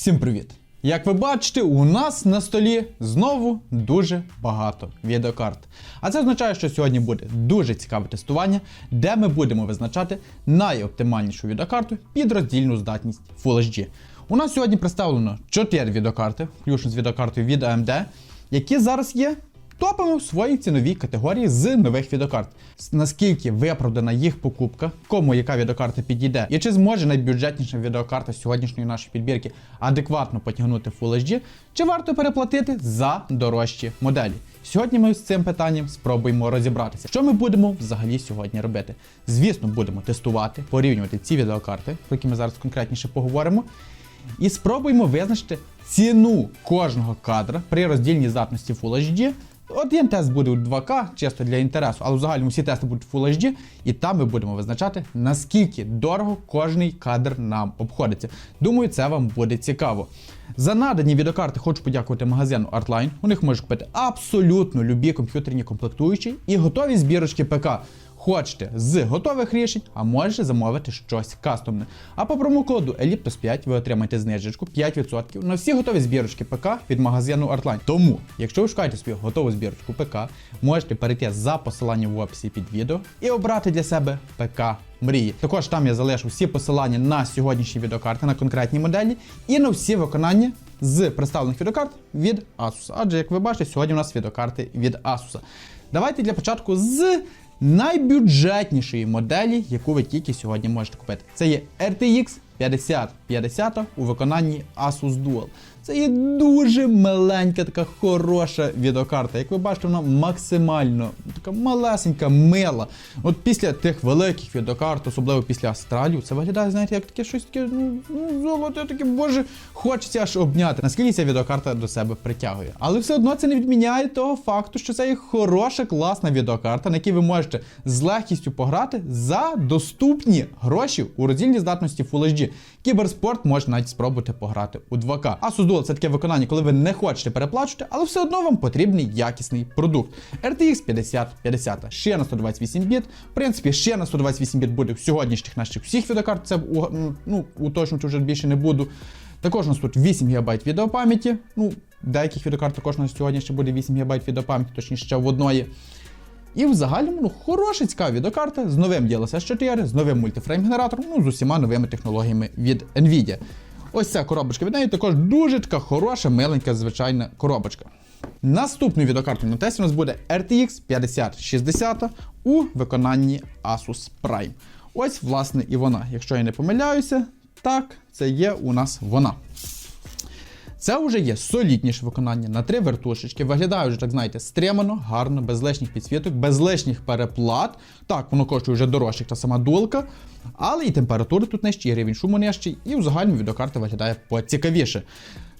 Всім привіт! Як ви бачите, у нас на столі знову дуже багато відеокарт. А це означає, що сьогодні буде дуже цікаве тестування, де ми будемо визначати найоптимальнішу відеокарту під роздільну здатність Full HD. У нас сьогодні представлено 4 відеокарти, включно з відеокартою від AMD, які зараз є топами в своїй ціновій категорії з нових відеокарт. Наскільки виправдана їх покупка, кому яка відеокарта підійде, і чи зможе найбюджетніша відеокарта сьогоднішньої нашої підбірки адекватно потягнути Full HD, чи варто переплатити за дорожчі моделі. Сьогодні ми з цим питанням спробуємо розібратися, що ми будемо взагалі сьогодні робити. Звісно, будемо тестувати, порівнювати ці відеокарти, про які ми зараз конкретніше поговоримо. І спробуємо визначити ціну кожного кадра при роздільній здатності Full HD. Один тест буде у 2К, чисто для інтересу, але в загальному всі тести будуть Full HD, і там ми будемо визначати, наскільки дорого кожний кадр нам обходиться. Думаю, це вам буде цікаво. За надані відеокарти хочу подякувати магазину Artline. У них можеш купити абсолютно любі комп'ютерні комплектуючі і готові збірочки ПК. Хочете з готових рішень, а можете замовити щось кастомне. А по промокоду Elliptos 5 ви отримаєте знижечку 5% на всі готові збірочки ПК від магазину Artline. Тому, якщо ви шукаєте свою готову збірочку ПК, можете перейти за посиланням в описі під відео і обрати для себе ПК мрії. Також там я залишу всі посилання на сьогоднішні відеокарти, на конкретні моделі і на всі виконання з представлених відеокарт від Asus. Адже, як ви бачите, сьогодні у нас відеокарти від Asus. Давайте для початку з найбюджетнішої моделі, яку ви тільки сьогодні можете купити. Це є RTX 5050 у виконанні Asus Dual. Це є дуже маленька, така хороша відеокарта. Як ви бачите, вона максимально така малесенька, мила. От після тих великих відеокарт, особливо після Астралію, це виглядає, знаєте, як таке щось таке, ну, ну золоте, таке, боже, хочеться аж обняти. Наскільки ця відеокарта до себе притягує. Але все одно це не відміняє того факту, що це є хороша, класна відеокарта, на якій ви можете з легкістю пограти за доступні гроші у роздільній здатності Full HD. Кіберспорт може навіть спробувати пограти у 2К. Asus Dual це таке виконання, коли ви не хочете переплачувати, але все одно вам потрібний якісний продукт. RTX 5050 ще на 128 біт. В принципі, ще на 128 біт буде в сьогоднішніх наших всіх відеокарт. Це ну, уточнювати вже більше не буду. Також у нас тут 8 ГБ відеопам'яті. Ну, деяких відеокарт також на сьогодні ще буде 8 ГБ відеопам'яті, точніше ще в одної. І в загальному ну, хороша цікава відеокарта з новим DLSS 4, з новим мультифрейм-генератором, ну з усіма новими технологіями від Nvidia. Ось ця коробочка від неї також дуже така хороша, миленька, звичайна коробочка. Наступною відеокартою на тесті у нас буде RTX 5060 у виконанні Asus Prime. Ось, власне, і вона. Якщо я не помиляюся, так, це є у нас вона. Це вже є солідніше виконання на три вертушечки. Виглядає вже, так знаєте, стримано, гарно, без лишніх підсвіток, без лишніх переплат. Так, воно коштує вже дорожче, та сама дулка. Але і температура тут нижчі, і рівень шуму нижчий, і в загальному відеокарта виглядає поцікавіше.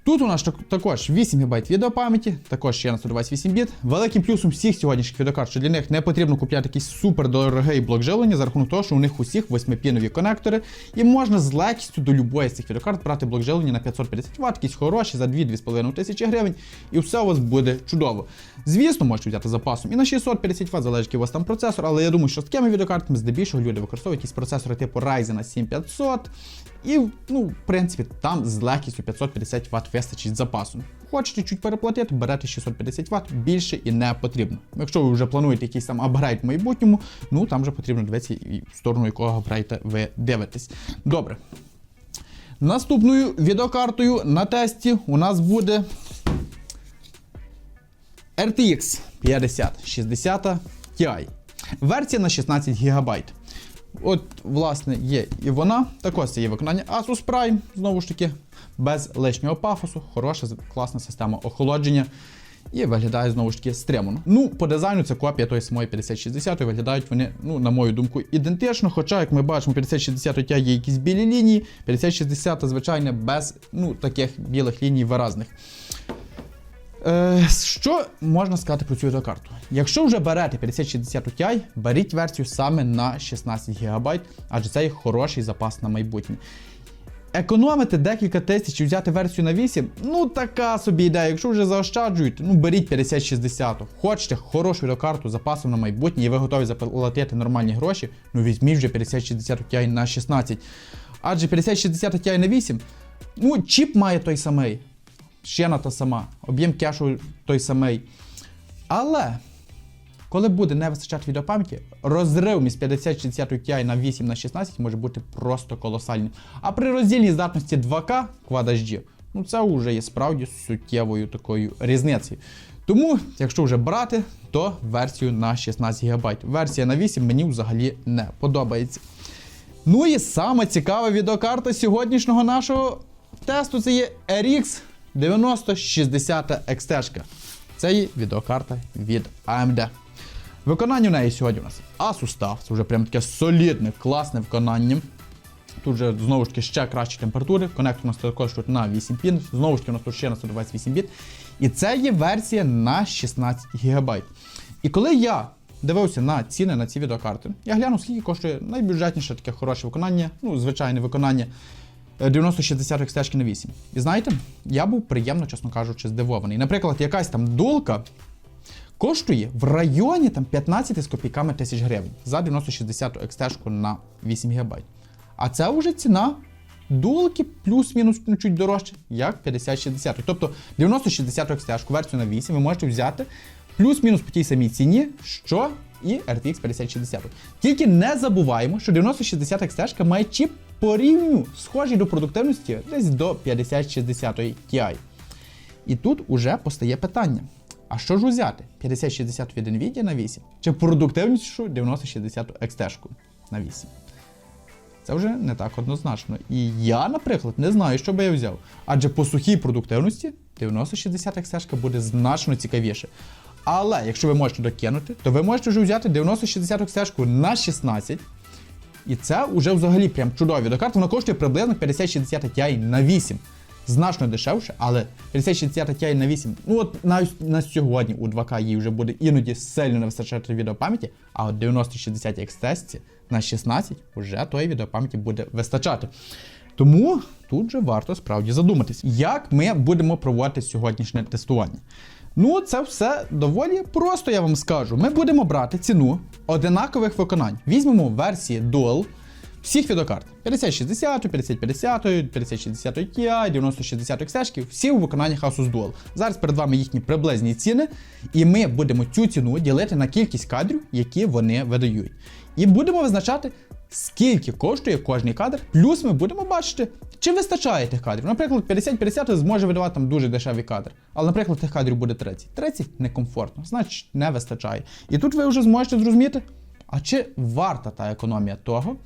Тут у нас також 8 ГБ відеопам'яті, також ще на 128 біт. Великим плюсом всіх сьогоднішніх відеокарт, що для них не потрібно купляти якийсь супердорогий блок живлення за рахунок того, що у них усіх 8-пінові конектори, і можна з легкістю до любої з цих відеокарт брати блок живлення на 550 Вт, якісь хороші за 2-2,5 тисячі гривень, і все у вас буде чудово. Звісно, можете взяти запасом і на 650 Вт, залежить який у вас там процесор, але я думаю, що з такими відеокартами здебільшого люди використовують якісь процесори типу Ryzen 7500, і, ну, в принципі, там з легкістю 550 Вт вистачить запасу. Хочете чуть переплатити, берете 650 Вт, більше і не потрібно. Якщо ви вже плануєте якийсь там апгрейд в майбутньому, ну там вже потрібно дивитися, в сторону якого апгрейда ви дивитесь. Добре. Наступною відеокартою на тесті у нас буде RTX 5060 Ti. Версія на 16 ГБ. От, власне, є і вона. Також це є виконання Asus Prime, знову ж таки, без лишнього пафосу, хороша, класна система охолодження. І виглядає знову ж таки стримано. Ну, по дизайну це копія тої самої 5060, виглядають вони, ну, на мою думку, ідентично. Хоча, як ми бачимо, 5060 Ti є якісь білі лінії, 5060 звичайно без ну, таких білих ліній виразних. Е, що можна сказати про цю відеокарту? Якщо вже берете 5060 Ti, беріть версію саме на 16 ГБ, адже це є хороший запас на майбутнє. Економити декілька тисяч і взяти версію на 8, ну така собі ідея. Якщо вже заощаджуєте, ну беріть 5060. Хочете хорошу відеокарту з запасом на майбутнє, і ви готові заплатити нормальні гроші, ну візьміть вже 5060 Ti на 16. Адже 5060 Ti на 8 Ну, чіп має той самий. Шина та сама, об'єм кешу той самий. Але коли буде не вистачати відеопам'яті, розрив між 5060 Ti на 8 на 16 може бути просто колосальним. А при роздільній здатності 2К Quad HD, ну це вже є справді суттєвою такою різницею. Тому, якщо вже брати, то версію на 16 ГБ. Версія на 8 мені взагалі не подобається. Ну і саме цікава відеокарта сьогоднішнього нашого тесту це є RX 9060 XT. Це є відеокарта від AMD. Виконання в неї сьогодні у нас Asus TUF, це вже прям таке солідне, класне виконання. Тут же знову ж таки ще кращі температури. Конектор у нас також тут на 8 пін. Знову ж таки, у нас тут ще на 128 біт. І це є версія на 16 ГБ. І коли я дивився на ціни на ці відеокарти, я глянув, скільки коштує найбюджетніше таке хороше виконання, ну, звичайне виконання. Е, 9060 XT на 8. І знаєте, я був приємно, чесно кажучи, здивований. Наприклад, якась там дулка коштує в районі там 15 з копійками тисяч гривень за 9060 XT на 8 ГБ. А це вже ціна дулки плюс-мінус ну, чуть дорожче, як 5060. Тобто 9060 XT версію на 8 ви можете взяти плюс-мінус по тій самій ціні, що і RTX 5060. Тільки не забуваємо, що 9060 XT має чіп по рівню схожий до продуктивності десь до 5060 Ti. І тут уже постає питання: а що ж взяти? 5060 від Nvidia на 8 чи продуктивнішу 9060 XT на 8? Це вже не так однозначно. І я, наприклад, не знаю, що би я взяв. Адже по сухій продуктивності 9060 XT буде значно цікавіше. Але якщо ви можете докинути, то ви можете вже взяти 9060 XT на 16. І це вже взагалі прям чудові відеокарта. Вона коштує приблизно 5060 Ti на 8. Значно дешевше, але 5060 Ti на 8, ну от навіть на сьогодні у 2К їй вже буде іноді сильно не вистачати відеопам'яті, а от 9060 XT на 16 вже тої відеопам'яті буде вистачати. Тому тут же варто справді задуматись, як ми будемо проводити сьогоднішнє тестування. Ну, це все доволі просто, я вам скажу. Ми будемо брати ціну одинакових виконань. Візьмемо версії Dual всіх відеокарт. 5060, 5050, 5060 Ti, 9060 XT, всі у виконаннях Asus Dual. Зараз перед вами їхні приблизні ціни, і ми будемо цю ціну ділити на кількість кадрів, які вони видають. І будемо визначати, скільки коштує кожний кадр, плюс ми будемо бачити, чи вистачає тих кадрів. Наприклад, 50-50 зможе видавати там дуже дешевий кадр. Але, наприклад, тих кадрів буде 30. 30 некомфортно, значить не вистачає. І тут ви вже зможете зрозуміти, а чи варта та економія того,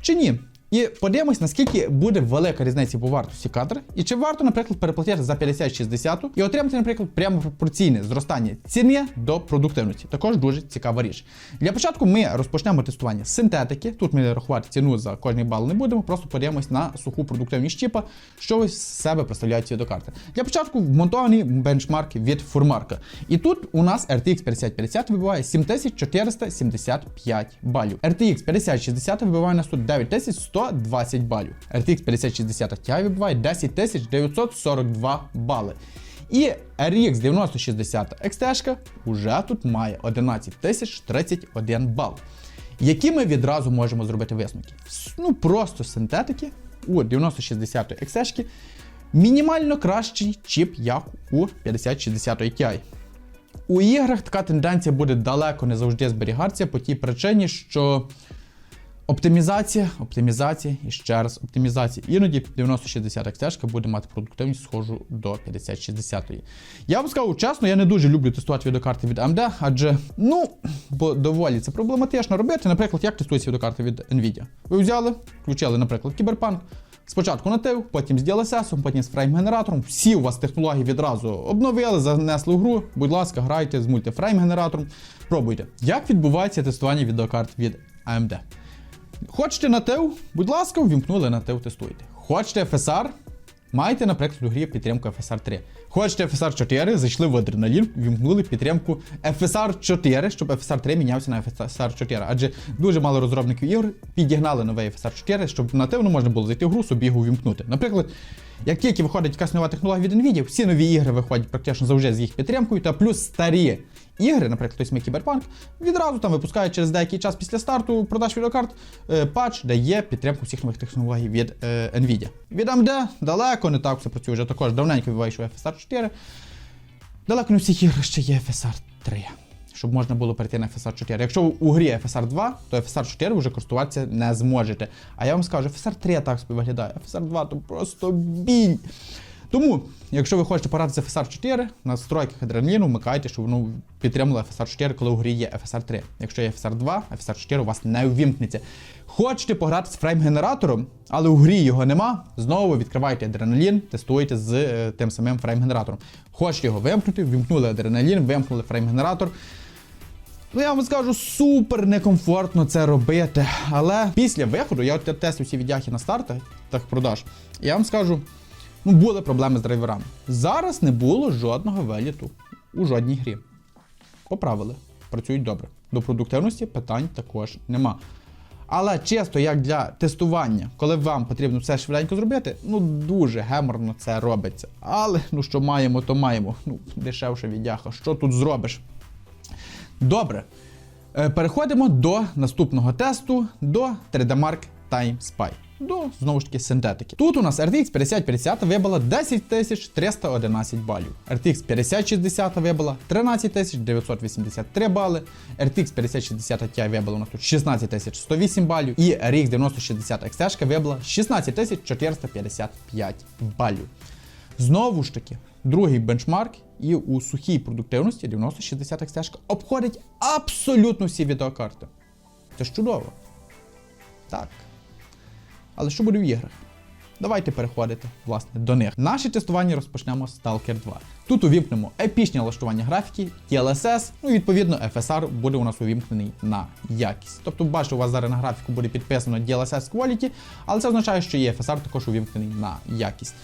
чи ні. І подивимось, наскільки буде велика різниця по вартості кадра, і чи варто, наприклад, переплатити за 50-60 і отримати, наприклад, прямо пропорційне зростання ціни до продуктивності. Також дуже цікава річ. Для початку ми розпочнемо тестування синтетики. Тут ми рахувати ціну за кожний бал не будемо, просто подивимось на суху продуктивність чіпа, що ось з себе представляють ці докарти. Для початку вмонтовані бенчмарки від Фурмарка. І тут у нас RTX 5050 вибиває 7475 балів. RTX 5060 вибиває нас тут 9120 балів. RTX 5060 Ti вибиває 10942 бали. І RX 9060 XT уже тут має 11031 бал. Які ми відразу можемо зробити висновки? Ну просто синтетики у 9060 XT мінімально кращий чіп, як у 5060 Ti. У іграх така тенденція буде далеко не завжди зберігатися по тій причині, що оптимізація, оптимізація і ще раз оптимізація. Іноді 9060 XT буде мати продуктивність схожу до 5060. Я вам скажу чесно, я не дуже люблю тестувати відеокарти від AMD, адже, ну, бо доволі це проблематично робити. Наприклад, як тестується відеокарта від Nvidia. Ви взяли, включили, наприклад, Cyberpunk, Спочатку натив, потім з DLSS, потім з фрейм-генератором. Всі у вас технології відразу обновили, занесли в гру. Будь ласка, грайте з мультифрейм-генератором. Пробуйте. Як відбувається тестування відеокарт від AMD? Хочете натив, будь ласка, ввімкнули натив, тестуйте. Хочете FSR, маєте, наприклад, у грі підтримку FSR 3. Хочете FSR 4, зайшли в адреналін, вімкнули підтримку FSR 4, щоб FSR 3 мінявся на FSR 4. Адже дуже мало розробників ігор підігнали новий FSR 4, щоб нативно можна було зайти в гру, собі його вімкнути. Наприклад, Як тільки виходить якась нова технологія від Nvidia, всі нові ігри виходять практично завжди з їх підтримкою, та плюс старі ігри, наприклад, той самий Cyberpunk, відразу там випускають через деякий час після старту продаж відеокарт е, патч, де є підтримка всіх нових технологій від е, Nvidia. Від AMD далеко не так все працює, вже також давненько вийшов FSR 4. Далеко не всіх іграх ще є FSR 3, щоб можна було перейти на FSR 4. Якщо у грі FSR 2, то FSR 4 вже користуватися не зможете. А я вам скажу, FSR 3 так виглядає, FSR 2 то просто біль. Тому, якщо ви хочете пограти з FSR 4, на настройках адреналіну вмикайте, щоб воно підтримало FSR 4, коли у грі є FSR 3. Якщо є FSR 2, FSR 4 у вас не увімкнеться. Хочете пограти з фрейм-генератором, але у грі його нема, знову відкривайте адреналін, тестуєте з е, тим самим фрейм-генератором. Хочете його вимкнути, вімкнули адреналін, вимкнули фрейм-генератор. Ну, я вам скажу, супер некомфортно це робити. Але після виходу, я от тестив всі віддяхи на стартах продаж. Я вам скажу, ну були проблеми з драйверами. Зараз не було жодного виліту у жодній грі. Поправили, працюють добре. До продуктивності питань також нема. Але чисто як для тестування, коли вам потрібно все швиденько зробити, ну дуже геморно це робиться. Але ну що маємо, то маємо. Ну, дешевше віддяха. Що тут зробиш? Добре. Е, Переходимо до наступного тесту до 3D Mark Time Spy. До знову ж таки синтетики. Тут у нас RTX 5050 вибила 10311 балів. RTX 5060 вибила 13983 бали. RTX 5060 Ti вибила у нас тут 16108 балів. І RX 9060 XT вибила 16455 балів. Знову ж таки, другий бенчмарк і у сухій продуктивності 9060 XT обходить абсолютно всі відеокарти. Це ж чудово. Так. Але що буде в іграх? Давайте переходити власне до них. Наше тестування розпочнемо з Stalker 2. Тут увімкнемо епічне налаштування графіки, TLSS, ну і відповідно FSR буде у нас увімкнений на якість. Тобто, бачите, у вас зараз на графіку буде підписано DLSS Quality, але це означає, що і FSR також увімкнений на якість.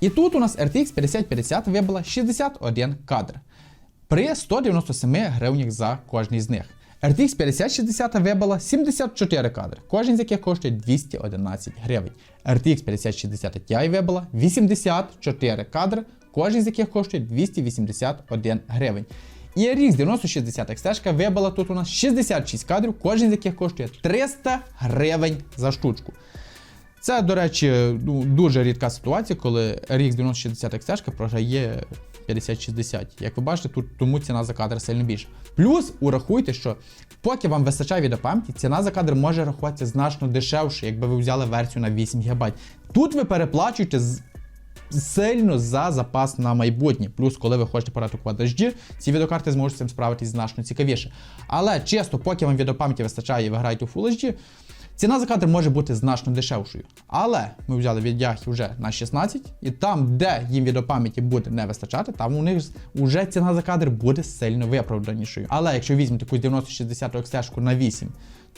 І тут у нас RTX 5050 вибила 61 кадр при 197 гривнях за кожний з них. RTX 5060 вибила 74 кадри, кожен з яких коштує 211 гривень. RTX 5060 Ti вибила 84 кадри, кожен з яких коштує 281 гривень. І RX 9060 XT вибила тут у нас 66 кадрів, кожен з яких коштує 300 гривень за штучку. Це, до речі, ну, дуже рідка ситуація, коли RX 9060 XT програє 5060. Як ви бачите, тут тому ціна за кадр сильно більша. Плюс урахуйте, що поки вам вистачає відеопам'яті, ціна за кадр може рахуватися значно дешевше, якби ви взяли версію на 8 ГБ. Тут ви переплачуєте з- сильно за запас на майбутнє. Плюс, коли ви хочете порати Quad HD, ці відеокарти зможуть з цим справитись значно цікавіше. Але чисто, поки вам відеопам'яті вистачає і ви граєте у Full HD, Ціна за кадр може бути значно дешевшою. Але ми взяли віддяхи вже на 16, і там, де їм відеопам'яті буде не вистачати, там у них вже ціна за кадр буде сильно виправданішою. Але якщо візьмете якусь 9060 XT на 8,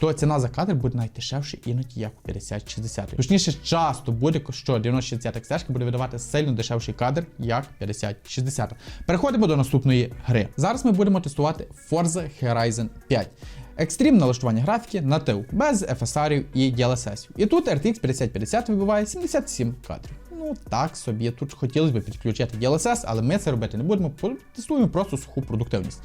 то ціна за кадр буде навіть дешевше іноді як у 5060. Точніше, часто буде, що 9060 XT буде видавати сильно дешевший кадр, як 5060. Переходимо до наступної гри. Зараз ми будемо тестувати Forza Horizon 5. Екстрім налаштування графіки на ТИЛ, без FSR і DLSS. І тут RTX 5050 вибиває 77 кадрів. Ну так собі, тут хотілося б підключити DLSS, але ми це робити не будемо, тестуємо просто суху продуктивність.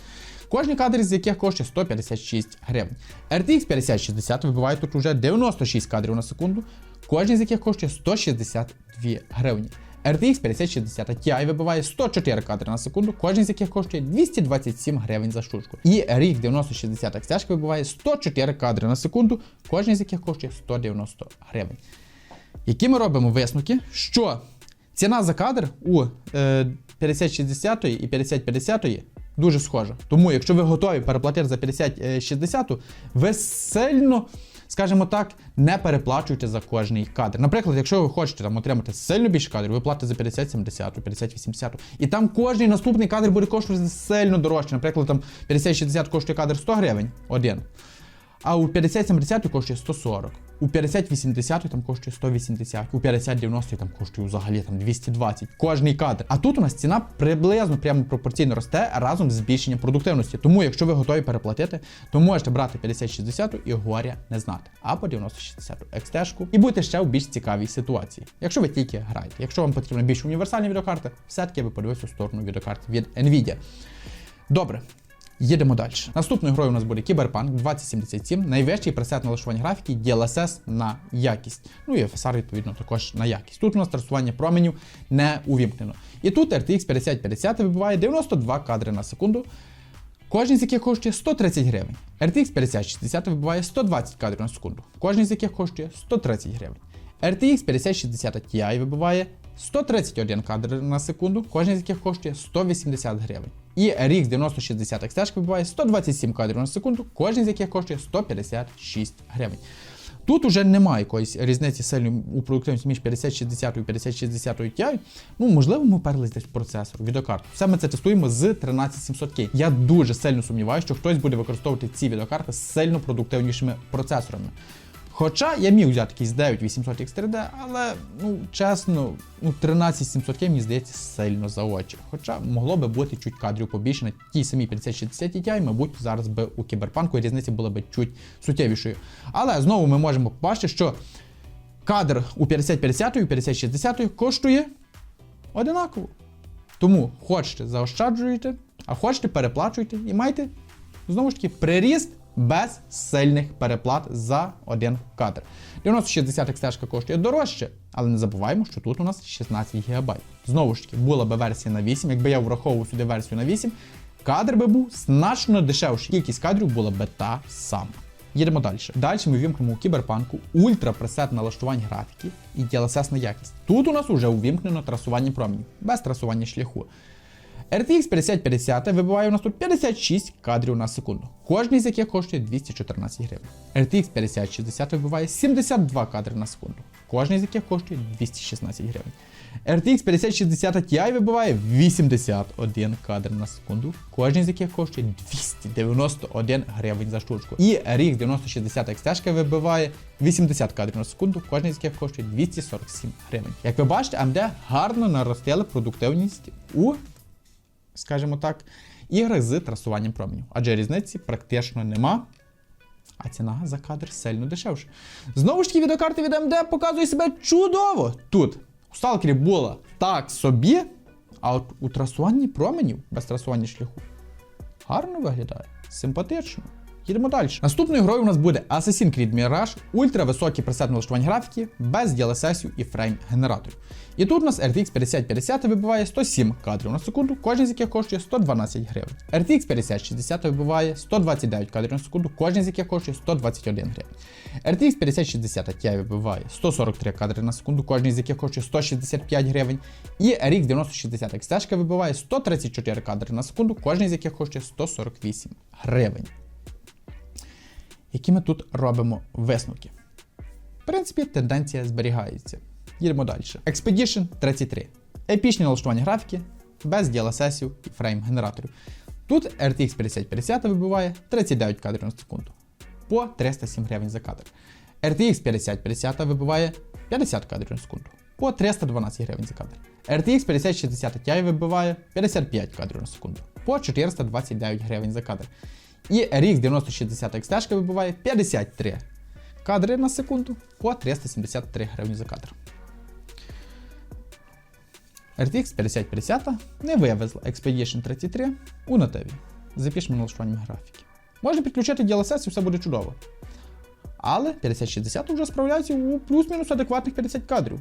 Кожні кадри з яких коштує 156 гривень. RTX 5060 вибиває тут уже 96 кадрів на секунду, кожен з яких коштує 162 гривні. RTX 5060 Ti вибиває 104 кадри на секунду, кожен з яких коштує 227 гривень за штучку. І RX 9060 XT вибиває 104 кадри на секунду, кожен з яких коштує 190 гривень. Які ми робимо висновки, що ціна за кадр у е, 5060 і 5050 дуже схожа. Тому, якщо ви готові переплатити за 5060, ви сильно скажімо так, не переплачуйте за кожний кадр. Наприклад, якщо ви хочете там отримати сильно більше кадрів, ви платите за 50-70, 50-80. І там кожний наступний кадр буде коштувати сильно дорожче. Наприклад, там 50-60 коштує кадр 100 гривень один. А у 5070 коштує 140. У 5080 там коштує 180, у 5090 там коштує взагалі там 220. Кожний кадр. А тут у нас ціна приблизно прямо пропорційно росте разом з збільшенням продуктивності. Тому, якщо ви готові переплатити, то можете брати 5060 і горя не знати. Або 9060 XT і будете ще в більш цікавій ситуації. Якщо ви тільки граєте. Якщо вам потрібна більш універсальні відеокарти, все-таки я би подивився у сторону відеокарт від Nvidia. Добре. Їдемо далі. Наступною грою у нас буде Cyberpunk 2077, найвищий пресет налаштування графіки DLSS на якість. Ну і FSR, відповідно, також на якість. Тут у нас трасування променів не увімкнено. І тут RTX 5050 вибиває 92 кадри на секунду. Кожен з яких коштує 130 гривень. RTX 5060 вибиває 120 кадрів на секунду. Кожен з яких коштує 130 гривень. RTX 5060 Ti вибиває 131 кадр на секунду, кожен з яких коштує 180 гривень. І RX 9060 XT вибиває 127 кадрів на секунду, кожен з яких коштує 156 гривень. Тут уже немає якоїсь різниці сильної у продуктивності між 5060 і 5060 Ti. Ну, можливо, ми вперлись десь процесор, відеокарту. Все ми це тестуємо з 13700K. Я дуже сильно сумніваюся, що хтось буде використовувати ці відеокарти з сильно продуктивнішими процесорами. Хоча я міг взяти якийсь 9800 X3D, але, ну, чесно, ну, 13700 мені здається сильно за очі. Хоча могло би бути чуть кадрів побільше на тій самій 5060 Ti, мабуть, зараз би у кіберпанку різниця була би чуть суттєвішою. Але знову ми можемо побачити, що кадр у 5050 і у 5060 коштує одинаково. Тому хочете заощаджуєте, а хочете переплачуйте і майте знову ж таки приріст без сильних переплат за один кадр. 9060 XT коштує дорожче, але не забуваємо, що тут у нас 16 ГБ. Знову ж таки, була би версія на 8, якби я враховував сюди версію на 8, кадр би був значно дешевший. Кількість кадрів була би та сама. Їдемо далі. Далі ми вімкнемо у кіберпанку ультрапресет налаштувань графіки і DLSS на якість. Тут у нас вже увімкнено трасування променів, без трасування шляху. RTX 5050 вибиває у нас тут 56 кадрів на секунду, кожний з яких коштує 214 гривень. RTX 5060 вибиває 72 кадри на секунду, кожний з яких коштує 216 гривень. RTX 5060 Ti вибиває 81 кадр на секунду, кожен з яких коштує 291 гривень за штучку. І RX 9060 XT вибиває 80 кадрів на секунду, кожен з яких коштує 247 гривень. Як ви бачите, AMD гарно наростили продуктивність у скажімо так, ігри з трасуванням променів. Адже різниці практично нема. А ціна за кадр сильно дешевша. Знову ж таки, відеокарти від AMD показує себе чудово. Тут у сталкері була так собі, а от у трасуванні променів без трасування шляху гарно виглядає, симпатично. Їдемо далі. Наступною грою у нас буде Assassin's Creed Mirage, ультрависокий пресет налаштування графіки, без DLSS і фрейм-генераторів. І тут у нас RTX 5050 вибиває 107 кадрів на секунду, кожен з яких коштує 112 гривень. RTX 5060 вибиває 129 кадрів на секунду, кожен з яких коштує 121 гривень. RTX 5060 Ti вибиває 143 кадри на секунду, кожен з яких коштує 165 гривень. І RX 9060 XT вибиває 134 кадри на секунду, кожен з яких коштує 148 гривень які ми тут робимо висновки. В принципі, тенденція зберігається. Їдемо далі. Expedition 33. Епічні налаштування графіки, без DLSS і фрейм-генераторів. Тут RTX 5050 вибиває 39 кадрів на секунду по 307 гривень за кадр. RTX 5050 вибиває 50 кадрів на секунду по 312 гривень за кадр. RTX 5060 Ti вибиває 55 кадрів на секунду по 429 гривень за кадр. І RX 9060 XT вибиває 53 кадри на секунду по 373 гривні за кадр. RTX 5050 не вивезла Expedition 33 у нативі з епічним налаштуванням графіки. Можна підключити DLSS і все буде чудово. Але 5060 вже справляється у плюс-мінус адекватних 50 кадрів.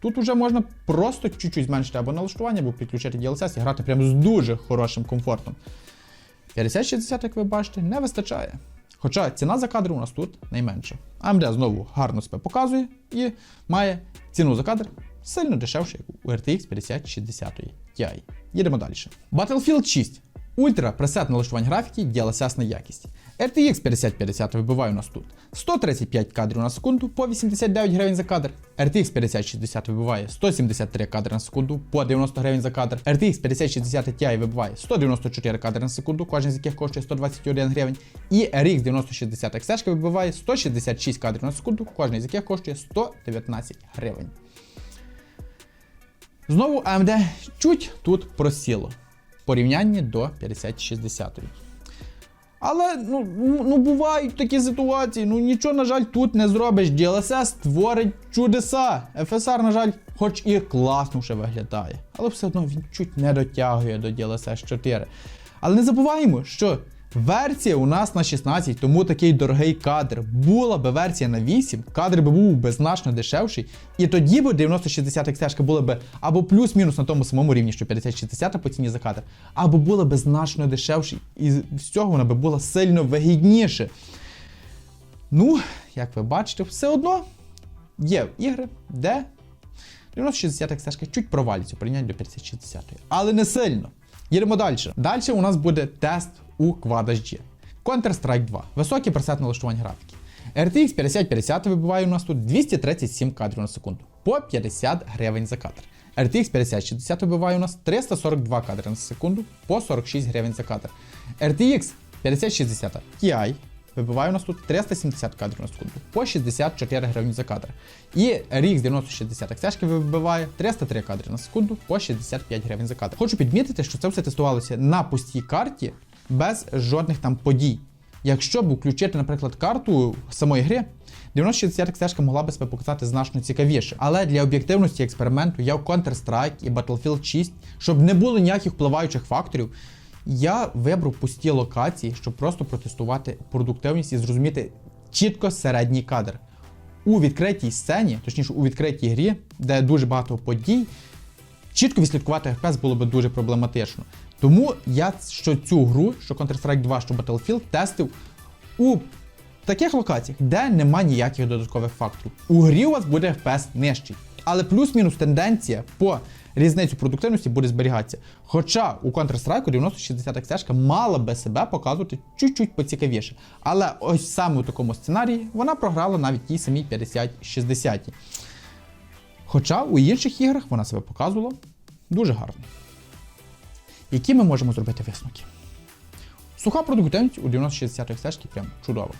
Тут вже можна просто чуть-чуть зменшити або налаштування, або підключити DLSS і грати прямо з дуже хорошим комфортом. 5060, як ви бачите, не вистачає. Хоча ціна за кадр у нас тут найменша. AMD знову гарно себе показує і має ціну за кадр сильно дешевше, як у RTX 5060 Ti. Їдемо далі. Battlefield 6. Ультра пресет налаштувань графіки, DLSS якість. RTX 5050 вибиває у нас тут 135 кадрів на секунду по 89 гривень за кадр. RTX 5060 вибиває 173 кадри на секунду по 90 гривень за кадр. RTX 5060 Ti вибиває 194 кадри на секунду, кожен з яких коштує 121 гривень. І RX 9060 XT вибиває 166 кадрів на секунду, кожен з яких коштує 119 гривень. Знову AMD чуть тут просіло порівнянні до 5060. Але ну, ну, бувають такі ситуації. Ну нічого, на жаль, тут не зробиш. DLSS створить чудеса. FSR, на жаль, хоч і класно ще виглядає. Але все одно він чуть не дотягує до DLSS 4. Але не забуваємо, що версія у нас на 16, тому такий дорогий кадр. Була би версія на 8, кадр би був би значно дешевший. І тоді би 9060 XT була би або плюс-мінус на тому самому рівні, що 5060 по ціні за кадр, або була би значно дешевший. І з цього вона би була сильно вигідніше. Ну, як ви бачите, все одно є ігри, де 9060 XT чуть провалюється у порівнянні до 5060. Але не сильно. Їдемо далі. Далі у нас буде тест у Quad. Counter-Strike 2. Високий пресет налаштувань графіки. RTX 5050 вибиває у нас тут 237 кадрів на секунду по 50 гривень за кадр. RTX 5060 вибиває у нас 342 кадри на секунду по 46 гривень за кадр. RTX 5060 Ti вибиває у нас тут 370 кадрів на секунду по 64 гривні за кадр. І RX 9060 XT вибиває 303 кадри на секунду по 65 гривень за кадр. Хочу підмітити, що це все тестувалося на пустій карті без жодних там подій. Якщо б включити, наприклад, карту самої гри, 9060 XT могла би себе показати значно цікавіше. Але для об'єктивності експерименту я в Counter-Strike і Battlefield 6, щоб не було ніяких впливаючих факторів, я вибрав пусті локації, щоб просто протестувати продуктивність і зрозуміти чітко середній кадр. У відкритій сцені, точніше у відкритій грі, де дуже багато подій, чітко відслідкувати FPS було би дуже проблематично. Тому я що цю гру, що Counter-Strike 2, що Battlefield, тестив у таких локаціях, де нема ніяких додаткових факторів. У грі у вас буде FPS нижчий. Але плюс-мінус тенденція по різницю продуктивності буде зберігатися. Хоча у Counter-Strike 9060 XT мала би себе показувати чуть-чуть поцікавіше. Але ось саме у такому сценарії вона програла навіть тій самій 50-60. Хоча у інших іграх вона себе показувала дуже гарно. Які ми можемо зробити висновки? Суха продуктивність у 9060 XT прям чудова.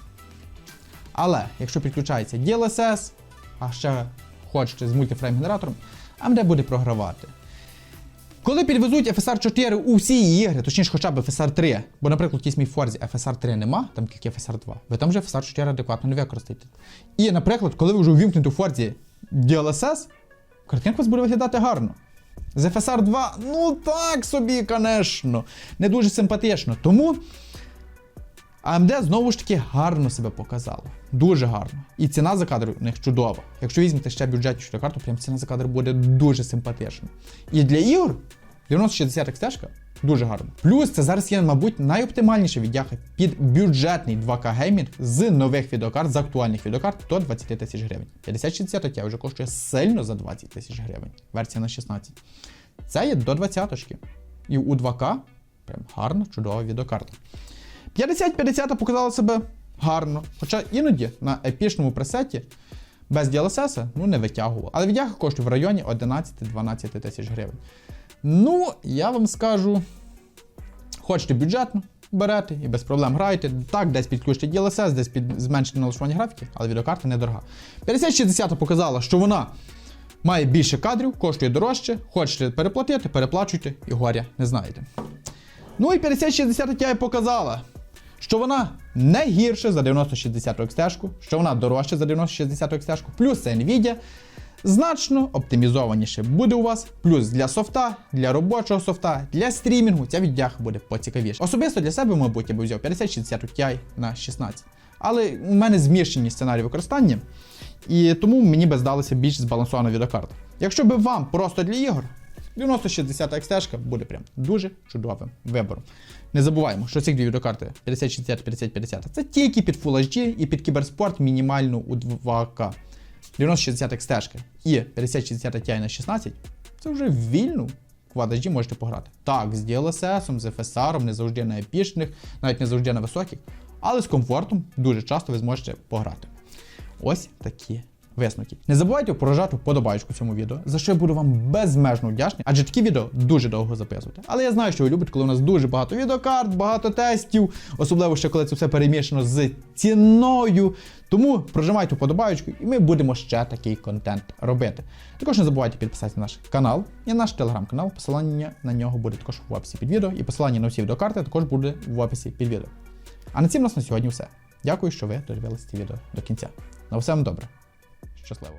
Але якщо підключається DLSS, а ще хочете з мультифрейм-генератором, AMD буде програвати. Коли підвезуть FSR 4 у всі ігри, точніше хоча б FSR 3, бо, наприклад, в якійсь мій Форзі FSR 3 нема, там тільки FSR 2, ви там вже FSR 4 адекватно не використаєте. І, наприклад, коли ви вже увімкнете у Форзі DLSS, картинка у вас буде виглядати гарно. З FSR 2, ну так собі, конечно, не дуже симпатично. Тому AMD знову ж таки гарно себе показало. Дуже гарно. І ціна за кадр у них чудова. Якщо візьмете ще бюджетнішу карту, прям ціна за кадр буде дуже симпатична. І для ігор 9060 XT дуже гарно. Плюс це зараз є, мабуть, найоптимальніша віддяха під бюджетний 2К геймінг з нових відеокарт, з актуальних відеокарт до 20 тисяч гривень. 5060 Ti вже коштує сильно за 20 тисяч гривень. Версія на 16. Це є до 20-ки. І у 2К прям гарна, чудова відеокарта. 5050 показала себе гарно. Хоча іноді на епічному пресеті без DLSS ну, не витягував. Але віддяга коштує в районі 11-12 тисяч гривень. Ну, я вам скажу, хочете бюджетно, берете і без проблем граєте. Так, десь підключите DLSS, десь під зменшення налаштування графіки, але відеокарта недорога. 5060 показала, що вона має більше кадрів, коштує дорожче, хочете переплатити, переплачуйте і горя не знаєте. Ну і 5060 Ti показала, що вона не гірше за 9060 XT, що вона дорожча за 9060 XT, плюс це Nvidia. Значно оптимізованіше буде у вас, плюс для софта, для робочого софта, для стрімінгу ця віддяга буде поцікавіше. Особисто для себе, мабуть, я би взяв 5060 Ti на 16. Але у мене змішані сценарії використання, і тому мені би здалося більш збалансована відеокарта. Якщо би вам просто для ігор, 9060 XT буде прям дуже чудовим вибором. Не забуваємо, що ці дві відеокарти 5060 5050 це тільки під Full HD і під кіберспорт мінімально у 2К. 9060 XT і 5060 Ti на 16 це вже вільну Quad можете пограти. Так, з DLSS, з FSR, не завжди на епічних, навіть не завжди на високих, але з комфортом дуже часто ви зможете пограти. Ось такі висновки. Не забувайте прожати вподобайку цьому відео, за що я буду вам безмежно вдячний, адже такі відео дуже довго записувати. Але я знаю, що ви любите, коли у нас дуже багато відеокарт, багато тестів, особливо ще коли це все перемішано з ціною. Тому прожимайте вподобайку, і ми будемо ще такий контент робити. Також не забувайте підписатися на наш канал і наш телеграм-канал. Посилання на нього буде також в описі під відео, і посилання на всі відеокарти також буде в описі під відео. А на цім у нас на сьогодні все. Дякую, що ви додивилися це відео до кінця. На все вам добре. Щасливо!